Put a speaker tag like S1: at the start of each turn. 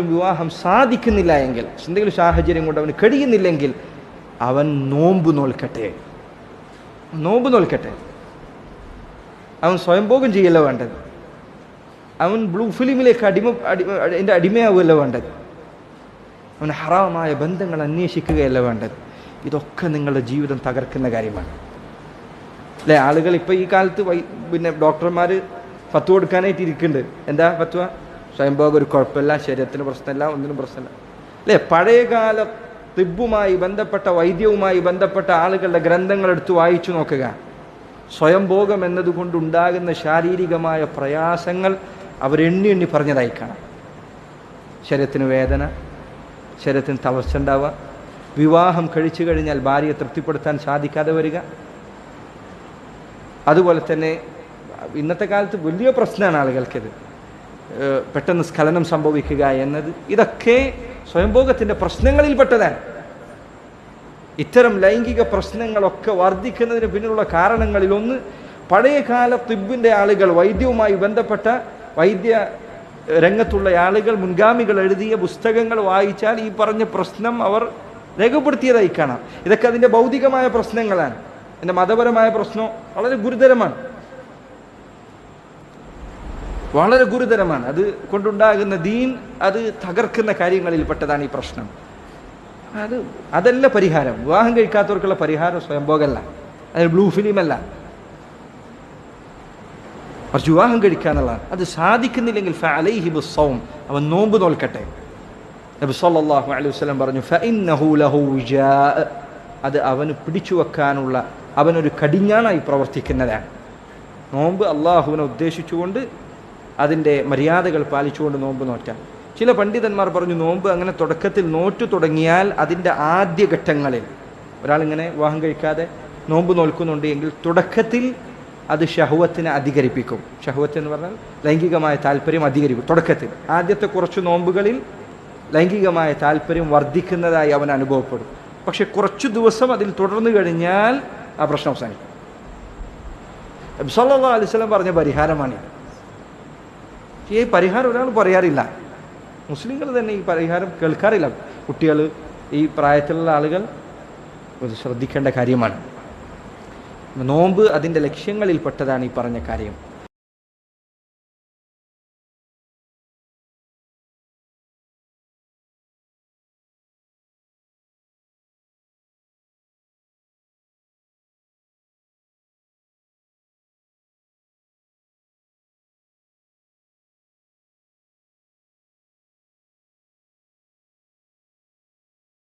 S1: വിവാഹം സാധിക്കുന്നില്ല എങ്കിൽ എന്തെങ്കിലും സാഹചര്യം കൊണ്ട് അവന് കഴിയുന്നില്ലെങ്കിൽ അവൻ നോമ്പ് നോൽക്കട്ടെ. നോമ്പ് നോൽക്കട്ടെ. അവൻ സ്വയംഭോഗം ചെയ്യല്ല വേണ്ടത്. അവൻ ബ്ലൂ ഫിലിമിലേക്ക് അടിമ അടിമ എന്റെ അടിമയാവുകയല്ല വേണ്ടത്. അവൻ ഹറാമായ ബന്ധങ്ങൾ അന്വേഷിക്കുകയല്ല വേണ്ടത്. ഇതൊക്കെ നിങ്ങളുടെ ജീവിതം തകർക്കുന്ന കാര്യമാണ്. അല്ലേ ആളുകൾ ഇപ്പോൾ ഈ കാലത്ത് പിന്നെ ഡോക്ടർമാർ ഫത്വ കൊടുക്കാനായിട്ട് ഇരിക്കുന്നുണ്ട്. എന്താ ഫത്വ സ്വയംഭോഗം ഒരു കുഴപ്പമില്ല ശരീരത്തിന് പ്രശ്നമില്ല ഒന്നിനും പ്രശ്നമില്ല. അല്ലേ? പഴയകാല തിബുമായി ബന്ധപ്പെട്ട വൈദ്യവുമായി ബന്ധപ്പെട്ട ആളുകളുടെ ഗ്രന്ഥങ്ങൾ എടുത്ത് വായിച്ചു നോക്കുക. സ്വയംഭോഗം എന്നതുകൊണ്ടുണ്ടാകുന്ന ശാരീരികമായ പ്രയാസങ്ങൾ അവരെണ്ണി എണ്ണി പറഞ്ഞതായി കാണാം. ശരീരത്തിന് വേദന ശരീരത്തിന് തളർച്ച ഉണ്ടാവുക വിവാഹം കഴിച്ചു കഴിഞ്ഞാൽ ഭാര്യയെ തൃപ്തിപ്പെടുത്താൻ സാധിക്കാതെ വരിക. അതുപോലെ തന്നെ ഇന്നത്തെ കാലത്ത് വലിയ പ്രശ്നമാണ് ആളുകൾക്കിത്. പെട്ടെന്ന് സ്ഖലനം സംഭവിക്കുക എന്നത് ഇതൊക്കെ സ്വയംഭോഗത്തിന്റെ പ്രശ്നങ്ങളിൽപ്പെട്ടതാണ്. ഇത്തരം ലൈംഗിക പ്രശ്നങ്ങളൊക്കെ വർദ്ധിക്കുന്നതിന് പിന്നിലുള്ള കാരണങ്ങളിലൊന്ന് പഴയകാല തിബിന്റെ ആളുകൾ വൈദ്യവുമായി ബന്ധപ്പെട്ട വൈദ്യ രംഗത്തുള്ള ആളുകൾ മുൻഗാമികൾ എഴുതിയ പുസ്തകങ്ങൾ വായിച്ചാൽ ഈ പറഞ്ഞ പ്രശ്നം അവർ രേഖപ്പെടുത്തിയതായി കാണാം. ഇതൊക്കെ അതിന്റെ ഭൗതികമായ പ്രശ്നങ്ങളാണ്. എന്റെ മതപരമായ പ്രശ്നം വളരെ ഗുരുതരമാണ്. വളരെ ഗുരുതരമാണ്. അത് കൊണ്ടുണ്ടാകുന്ന ദീൻ അത് തകർക്കുന്ന കാര്യങ്ങളിൽപ്പെട്ടതാണ് ഈ പ്രശ്നം. അത് അതല്ല പരിഹാരം. വിവാഹം കഴിക്കാത്തവർക്കുള്ള പരിഹാരം സ്വയംഭോഗമല്ല. അത് ബ്ലൂ ഫിലിമല്ല. കുറച്ച് വിവാഹം കഴിക്കുക അത് സാധിക്കുന്നില്ലെങ്കിൽ സൗം അവൻ നോമ്പ് നോൽക്കട്ടെ നബി അലൈഹി പറഞ്ഞു അത് അവന് പിടിച്ചു വെക്കാനുള്ള അവനൊരു കടിഞ്ഞാണായി പ്രവർത്തിക്കുന്നതാണ്. നോമ്പ് അള്ളാഹുവിനെ ഉദ്ദേശിച്ചുകൊണ്ട് അതിന്റെ മര്യാദകൾ പാലിച്ചുകൊണ്ട് നോമ്പ് നോറ്റാൽ. ചില പണ്ഡിതന്മാർ പറഞ്ഞു നോമ്പ് അങ്ങനെ തുടക്കത്തിൽ നോറ്റു തുടങ്ങിയാൽ അതിന്റെ ആദ്യ ഘട്ടങ്ങളിൽ. ഒരാളിങ്ങനെ വിവാഹം കഴിക്കാതെ നോമ്പ് നോൽക്കുന്നുണ്ട് എങ്കിൽ തുടക്കത്തിൽ അത് ഷഹുവത്തിനെ അധികരിപ്പിക്കും. ഷഹുവത്ത് എന്ന് പറഞ്ഞാൽ ലൈംഗികമായ താല്പര്യം അധികരിക്കും തുടക്കത്തിൽ. ആദ്യത്തെ കുറച്ച് നോമ്പുകളിൽ ലൈംഗികമായ താല്പര്യം വർദ്ധിക്കുന്നതായി അവൻ അനുഭവപ്പെടും. പക്ഷെ കുറച്ചു ദിവസം അതിൽ തുടർന്നു കഴിഞ്ഞാൽ ആ പ്രശ്നം അവസാനിക്കും. അബ്സല്ലാ അലിസ്ലം പറഞ്ഞ പരിഹാരമാണിത് ഈ പരിഹാരം ഒരാൾ പറയാറില്ല. മുസ്ലിങ്ങൾ തന്നെ ഈ പരിഹാരം കേൾക്കാറില്ല. കുട്ടികൾ ഈ പ്രായത്തിലുള്ള ആളുകൾ ഇത് ശ്രദ്ധിക്കേണ്ട കാര്യമാണ്. നോമ്പ് അതിന്റെ ലക്ഷ്യങ്ങളിൽപ്പെട്ടതാണ് ഈ പറഞ്ഞ കാര്യം.